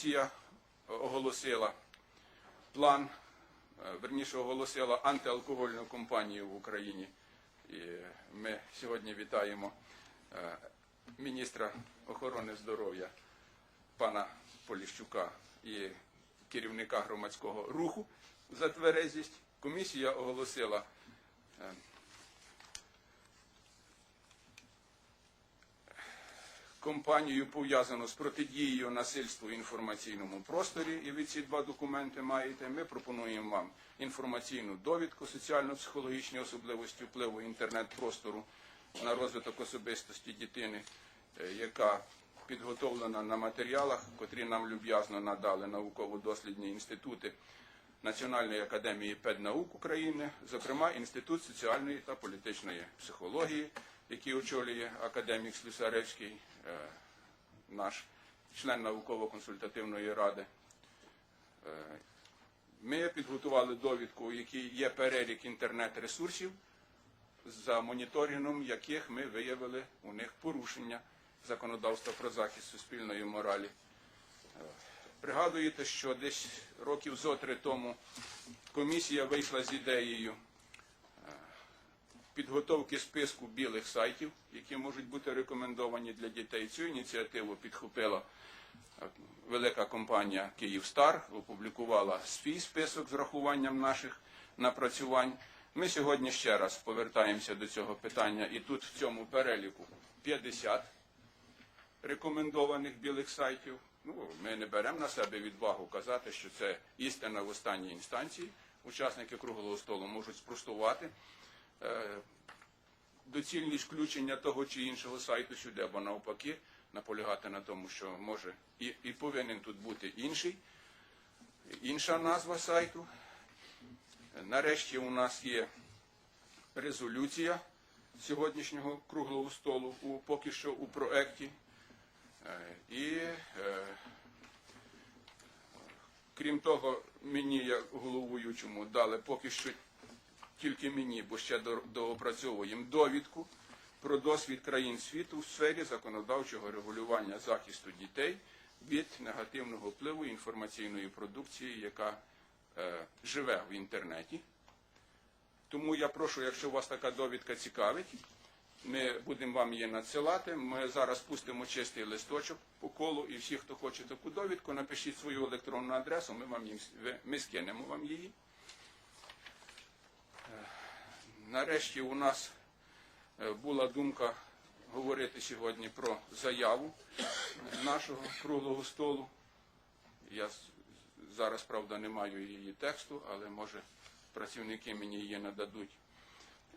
комісія оголосила план, е, верніше оголосила антиалкогольну кампанію в Україні. І ми сьогодні вітаємо е, міністра охорони здоров'я пана Поліщука і керівника громадського руху за тверезість. Комісія оголосила компанію пов'язану з протидією насильству в інформаційному просторі, і ви ці два документи маєте. Ми пропонуємо вам інформаційну довідку соціально-психологічні особливості впливу інтернет-простору на розвиток особистості дитини, е, яка підготовлена на матеріалах, котрі нам люб'язно надали науково-дослідні інститути Національної академії педнаук України, зокрема Інститут соціальної та політичної психології, який очолює академік Слюсаревський, е, наш член науково-консультативної ради. Е, Ми підготували довідку, у якій є перелік інтернет-ресурсів, за моніторингом яких ми виявили у них порушення законодавства про захист суспільної моралі. Пригадуєте, що десь років зо три тому комісія вийшла з ідеєю е, підготовки списку білих сайтів, які можуть бути рекомендовані для дітей. Цю ініціативу підхопила е, велика компанія Київстар, опублікувала свій список з рахуванням наших напрацювань. Ми сьогодні ще раз повертаємося до цього питання, і тут в цьому переліку 50 рекомендованих білих сайтів. Ну, ми не беремо на себе відвагу казати, що це істина в останній інстанції. Учасники круглого столу можуть спростувати доцільність включення того чи іншого сайту сюди, або навпаки, наполягати на тому, що може і, і повинен тут бути інший, інша назва сайту. Нарешті у нас є резолюція сьогоднішнього круглого столу у, поки що у проекті. Е, І е, крім того, мені, як головуючому, дали поки що тільки мені, бо ще доопрацьовуємо довідку про досвід країн світу в сфері законодавчого регулювання захисту дітей від негативного впливу інформаційної продукції, яка е, живе в інтернеті. Тому я прошу, якщо вас така довідка цікавить, ми будемо вам її надсилати. Ми зараз пустимо чистий листочок по колу, і всі, хто хоче таку довідку, напишіть свою електронну адресу, ми вам їм ми скинемо вам її. Е, Нарешті у нас е, була думка говорити сьогодні про заяву нашого круглого столу. Я зараз, правда, не маю її тексту, але може працівники мені її нададуть.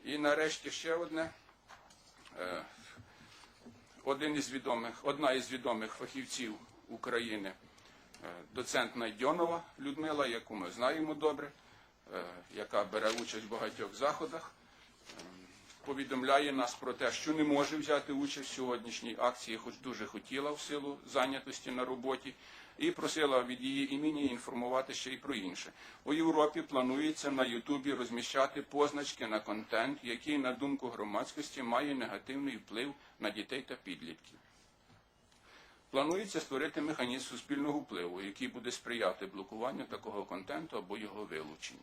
І нарешті ще одне. Е, Один із відомих, одна із відомих фахівців України, е, доцент Найдьонова Людмила, яку ми знаємо добре, яка бере участь в багатьох заходах, повідомляє нас про те, що не може взяти участь в сьогоднішній акції, хоч дуже хотіла в силу зайнятості на роботі, і просила від її імені інформувати ще й про інше. У Європі планується на Ютубі розміщати позначки на контент, який, на думку громадськості, має негативний вплив на дітей та підлітків. Планується створити механізм суспільного впливу, який буде сприяти блокуванню такого контенту або його вилученню.